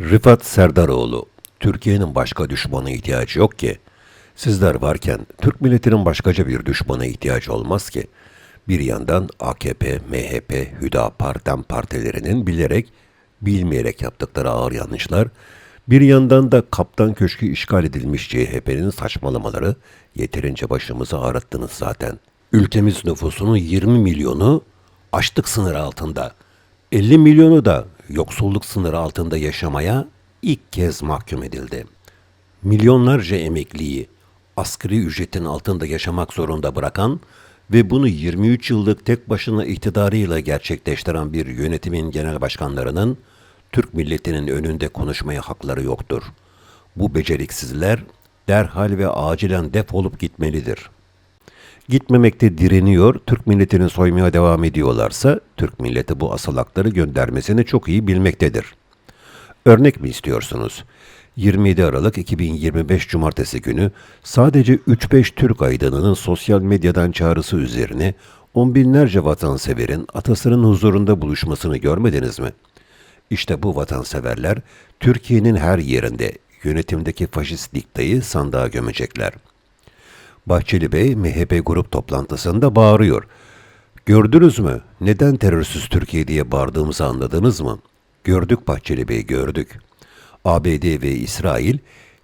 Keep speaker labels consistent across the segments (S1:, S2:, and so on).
S1: Rıfat Serdaroğlu, Türkiye'nin başka düşmana ihtiyacı yok ki. Sizler varken Türk milletinin başkaca bir düşmana ihtiyacı olmaz ki. Bir yandan AKP, MHP, Hüdapar, DEM partilerinin bilerek, bilmeyerek yaptıkları ağır yanlışlar, bir yandan da Kaptan Köşkü işgal edilmiş CHP'nin saçmalamaları yeterince başımızı ağrıttınız zaten. Ülkemiz nüfusunun 20 milyonu açlık sınırı altında. 50 milyonu da yoksulluk sınırı altında yaşamaya ilk kez mahkum edildi. Milyonlarca emekliyi asgari ücretin altında yaşamak zorunda bırakan ve bunu 23 yıllık tek başına iktidarıyla gerçekleştiren bir yönetimin genel başkanlarının Türk milletinin önünde konuşmaya hakları yoktur. Bu beceriksizler derhal ve acilen defolup gitmelidir. Gitmemekte direniyor, Türk milletini soymaya devam ediyorlarsa Türk milleti bu asalakları göndermesini çok iyi bilmektedir. Örnek mi istiyorsunuz? 27 Aralık 2025 Cumartesi günü sadece 3-5 Türk aydınının sosyal medyadan çağrısı üzerine on binlerce vatanseverin atasının huzurunda buluşmasını görmediniz mi? İşte bu vatanseverler Türkiye'nin her yerinde yönetimdeki faşist diktayı sandığa gömecekler. Bahçeli Bey MHP grup toplantısında bağırıyor. Gördünüz mü? Neden terörsüz Türkiye diye bağırdığımızı anladınız mı? Gördük Bahçeli Bey gördük. ABD ve İsrail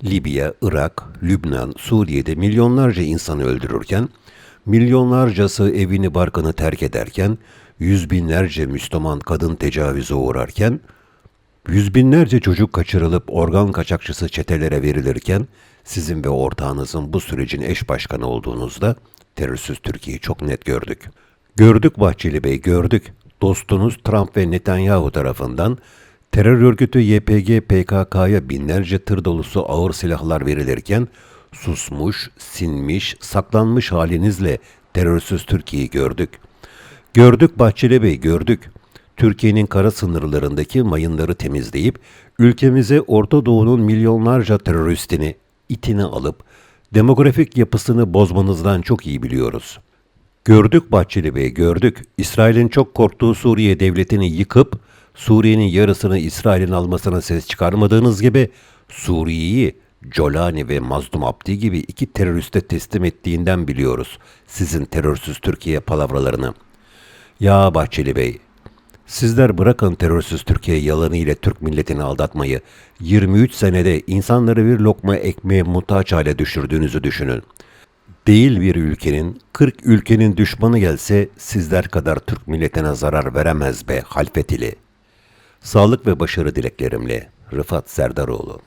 S1: Libya, Irak, Lübnan, Suriye'de milyonlarca insanı öldürürken, milyonlarcası evini barkını terk ederken, yüz binlerce Müslüman kadın tecavüze uğrarken, Yüz binlerce çocuk kaçırılıp organ kaçakçısı çetelere verilirken sizin ve ortağınızın bu sürecin eş başkanı olduğunuzda terörsüz Türkiye'yi çok net gördük. Gördük Bahçeli Bey gördük. Dostunuz Trump ve Netanyahu tarafından terör örgütü YPG PKK'ya binlerce tır dolusu ağır silahlar verilirken susmuş, sinmiş, saklanmış halinizle terörsüz Türkiye'yi gördük. Gördük Bahçeli Bey gördük. Türkiye'nin kara sınırlarındaki mayınları temizleyip ülkemize Orta Doğu'nun milyonlarca teröristini itini alıp demografik yapısını bozmanızdan çok iyi biliyoruz. Gördük Bahçeli Bey gördük. İsrail'in çok korktuğu Suriye devletini yıkıp Suriye'nin yarısını İsrail'in almasına ses çıkarmadığınız gibi Suriye'yi Colani ve Mazlum Abdi gibi iki teröriste teslim ettiğinden biliyoruz sizin terörsüz Türkiye palavralarını. Ya Bahçeli Bey, Sizler bırakın terörsüz Türkiye yalanı ile Türk milletini aldatmayı. 23 senede insanları bir lokma ekmeğe muhtaç hale düşürdüğünüzü düşünün. Değil bir ülkenin, 40 ülkenin düşmanı gelse sizler kadar Türk milletine zarar veremez be halfetili. Sağlık ve başarı dileklerimle Rıfat Serdaroğlu.